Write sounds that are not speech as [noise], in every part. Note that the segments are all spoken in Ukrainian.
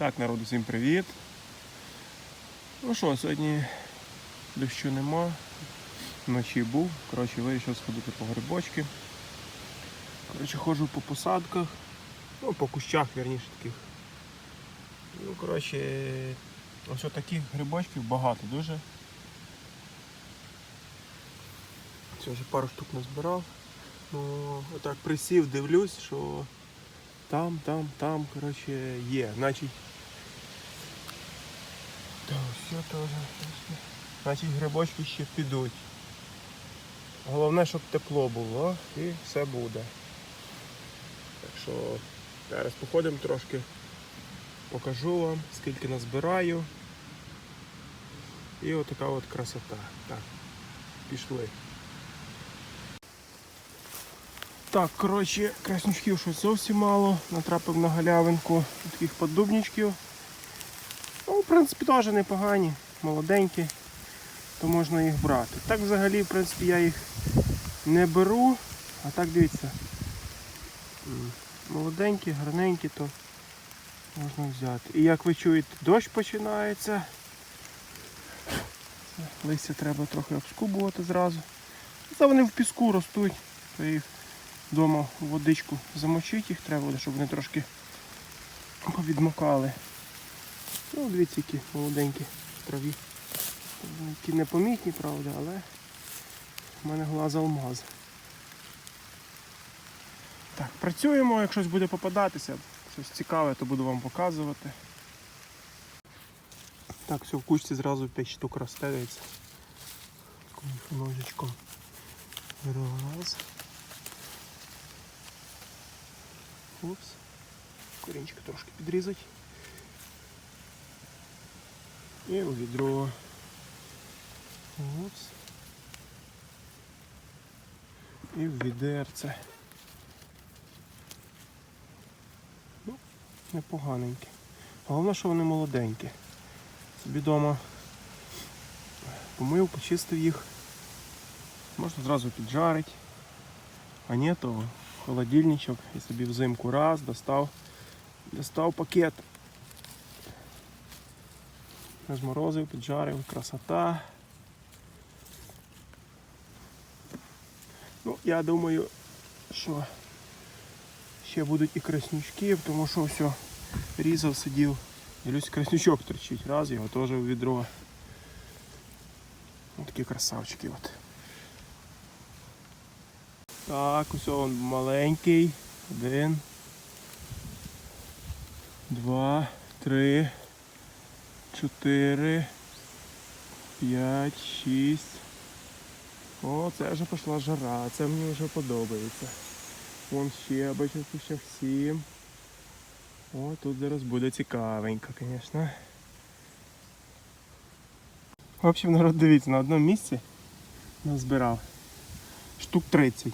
Так, народу, всім привіт. Ну що, сьогодні дощу нема. Вночі був. Коротше, вирішив сходити по грибочки. Коротше, ходжу по посадках. Ну, по кущах, вірніше таких. Ну, коротше, ось таких грибочків багато дуже. Це вже пару штук назбирав. Ну, отак присів, дивлюсь, що там, там, там, коротше, є. Значить. Та все теж. Значить грибочки ще підуть. Головне, щоб тепло було і все буде. Так що зараз походимо трошки, покажу вам, скільки назбираю. І отака от красота. Так, пішли. Так, коротше, краснючків щось зовсім мало. Натрапив на галявинку таких поддубничків. Принципі, теж непогані, молоденькі, то можна їх брати. Так взагалі, в принципі, я їх не беру, а так дивіться. Молоденькі, гарненькі, то можна взяти. І як ви чуєте, дощ починається. Листя треба трохи обскубувати зразу. Це вони в піску ростуть, то їх вдома водичку замочити їх треба, буде, щоб вони трошки повідмокали. Ну, дивіться, які молоденькі траві. Які непомітні, правда, але в мене глаз алмаз. Так, працюємо, як щось буде попадатися, щось цікаве, то буду вам показувати. Так, все, в кучці зразу 5 штук росте, дивіться. Таким ножичком. Раз. Упс. Корінчики трошки підрізать. І у відро. Упс. І в відерце. Ну, непоганенькі. Головне, що вони молоденькі. Собі вдома помив, почистив їх. Можна зразу піджарити. А ні, то холодильничок і собі взимку раз достав, достав пакет. Розморозив, піджарив, красота. Ну, я думаю, що ще будуть і краснючки, тому що все, різав, сидів. Дивлюсь, краснючок торчить. Раз його теж в відро. Ось такі красавчики от. Так, ось він маленький. Один. Два, три, чотири, п'ять, шість. О, це вже пішла жара, це мені вже подобається. Вон ще, бачу, ще сім. О, тут зараз буде цікавенько, звісно. В общем, народ, дивіться, на одному місці назбирав штук 30.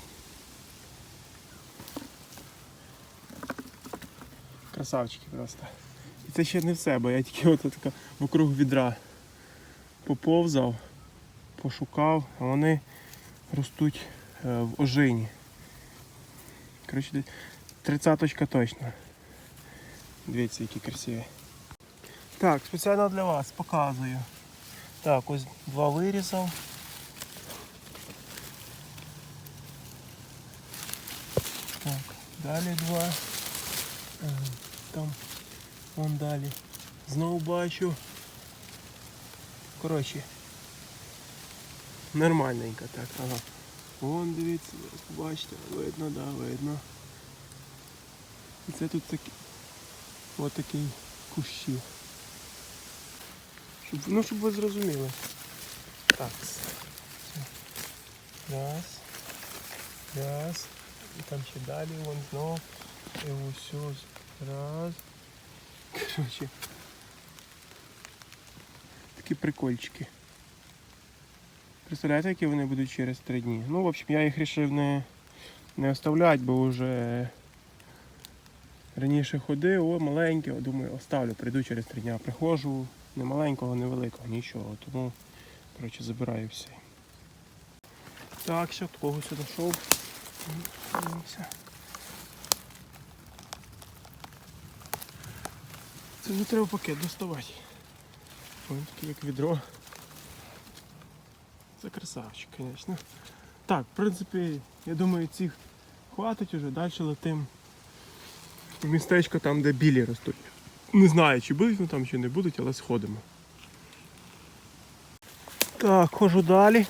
Красавчики просто. Це ще не все, бо я тільки [laughs] от така вокруг відра поповзав, пошукав, а вони ростуть е, в ожині. Коротше, тридцяточка точно. Дивіться, які красиві. Так, спеціально для вас показую. Так, ось два вирізав. Так, далі два. Е, Там вон далі. Знову бачу. Коротше. Нормальненько так, ага. Вон дивіться, побачите, видно, да, видно. І це тут такі. Ось такий кущі. Щоб, ну, щоб ви зрозуміли. Так. Раз. Раз. І там ще далі, вон знов. І ось. Раз. Короче. Такі прикольчики. Представляєте, які вони будуть через три дні? Ну, в общем, я їх вирішив не, не оставляти, бо вже раніше ходив, о, маленьке, о, думаю, оставлю, прийду через три дні. Приходжу, не маленького, не великого, нічого. Тому, коротше, забираю все. Так, ще такого сюди знайшов. Це не треба пакет доставати. Ось таке як відро. Це красавчик, звісно. Так, в принципі, я думаю, цих хватить уже, далі летим в містечко там, де білі ростуть. Не знаю, чи будуть вони там, чи не будуть, але сходимо. Так, хожу далі.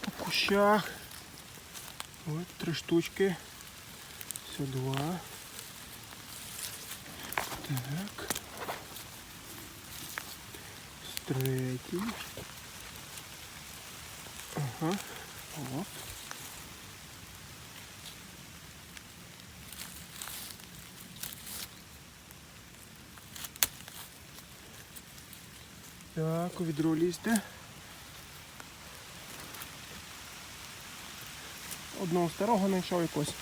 По кущах. Ось три штучки. Все два. Так. Третій. Ага. От. Так, у відро лізьте. Одного старого знайшов якось.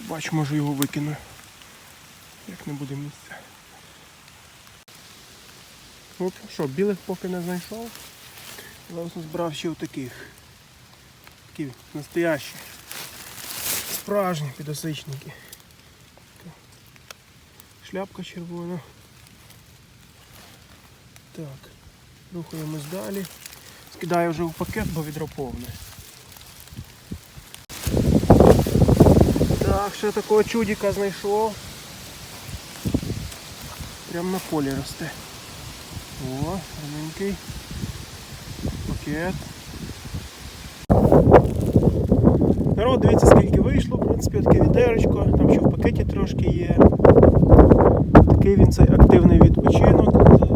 Бач, може його викину. Як не буде місця. Оп, що, білих поки не знайшов. Зараз збирав ще таких. Такі настоящі. Справжні підосичники. Шляпка червона. Так, рухаємось далі. Скидаю вже в пакет, бо відро повне. Так, ще такого чудика знайшов. Прямо на полі росте. О, гарненький. Пакет. Народ, дивіться, скільки вийшло, в принципі, таке відерочко, там ще в пакеті трошки є. Такий він цей активний відпочинок,